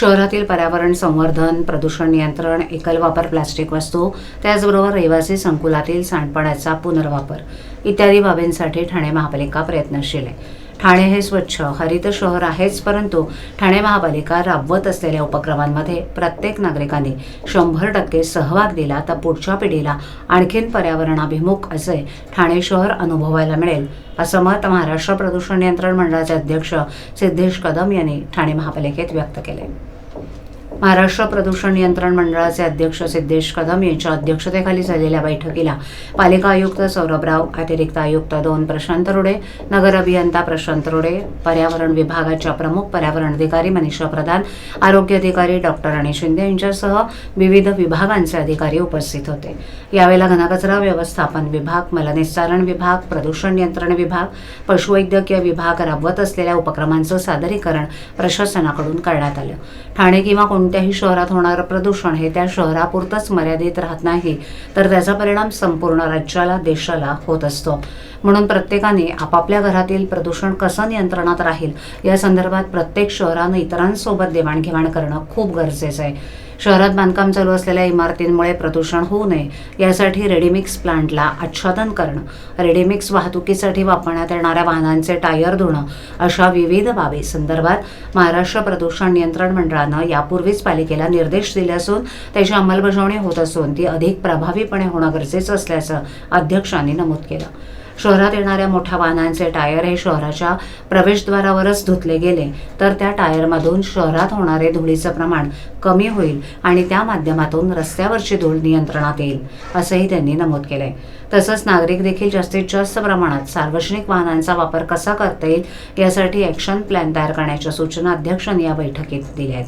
शहरातील पर्यावरण संवर्धन प्रदूषण नियंत्रण एकल वापर प्लास्टिक वस्तू त्याचबरोबर रहिवासी संकुलातील सांडपाण्याचा पुनर्वापर इत्यादी बाबींसाठी ठाणे महापालिका प्रयत्नशील आहे. ठाणे हे स्वच्छ हरित शहर आहेच परंतु ठाणे महापालिका राबवत असलेल्या उपक्रमांमध्ये प्रत्येक नागरिकांनी शंभर टक्के सहभाग दिला तर पुढच्या पिढीला आणखीन पर्यावरणाभिमुख असे ठाणे शहर अनुभवायला मिळेल असं मत महाराष्ट्र प्रदूषण नियंत्रण मंडळाचे अध्यक्ष सिद्धेश कदम यांनी ठाणे महापालिकेत व्यक्त केले. महाराष्ट्र प्रदूषण नियंत्रण मंडळाचे अध्यक्ष सिद्धेश कदम यांच्या अध्यक्षतेखाली झालेल्या बैठकीला पालिका आयुक्त सौरभ राव अतिरिक्त आयुक्त दोन प्रशांत रोडे नगर अभियंता प्रशांत रोडे पर्यावरण विभागाच्या प्रमुख पर्यावरण अधिकारी मनीषा प्रधान आरोग्य अधिकारी डॉक्टर आणि शिंदे यांच्यासह विविध विभागांचे अधिकारी उपस्थित होते. यावेळेला घनकचरा व्यवस्थापन विभाग मलनिस्सारण विभाग प्रदूषण नियंत्रण विभाग पशुवैद्यकीय विभाग राबवत असलेल्या उपक्रमांचं सादरीकरण प्रशासनाकडून करण्यात आलं. ठाणे किंवा कोणत्याही शहरात होणारं प्रदूषण हे त्या शहरापुरतंच मर्यादित राहत नाही तर त्याचा परिणाम संपूर्ण राज्याला देशाला होत असतो. म्हणून प्रत्येकाने आपापल्या घरातील प्रदूषण कसं नियंत्रणात राहील या संदर्भात प्रत्येक शहरानं इतरांसोबत देवाणघेवाण करणं खूप गरजेचं आहे. शहरात बांधकाम चालू असलेल्या इमारतींमुळे प्रदूषण होऊ नये यासाठी रेडीमिक्स प्लांटला आच्छादन करणं रेडीमिक्स वाहतुकीसाठी वापरण्यात येणाऱ्या वाहनांचे टायर धुणं अशा विविध बाबी संदर्भात महाराष्ट्र प्रदूषण नियंत्रण मंडळानं यापूर्वीच पालिकेला निर्देश दिले असून त्याची अंमलबजावणी होत असून ती अधिक प्रभावीपणे होणं गरजेचं असल्याचं अध्यक्षांनी नमूद केलं. शहरात येणाऱ्या मोठ्या वाहनांचे टायर हे शहराच्या प्रवेशद्वारावरच धुतले गेले. तर त्या टायरमधून शहरात होणारे धुळीचं प्रमाण कमी होईल आणि त्या माध्यमातून रस्त्यावरची धूळ नियंत्रणात येईल असंही त्यांनी नमूद केलंय. तसंच नागरिक देखील जास्तीत जास्त प्रमाणात सार्वजनिक वाहनांचा वापर कसा करता येईल यासाठी ॲक्शन प्लॅन तयार करण्याच्या सूचना अध्यक्षांनी या बैठकीत दिल्या आहेत.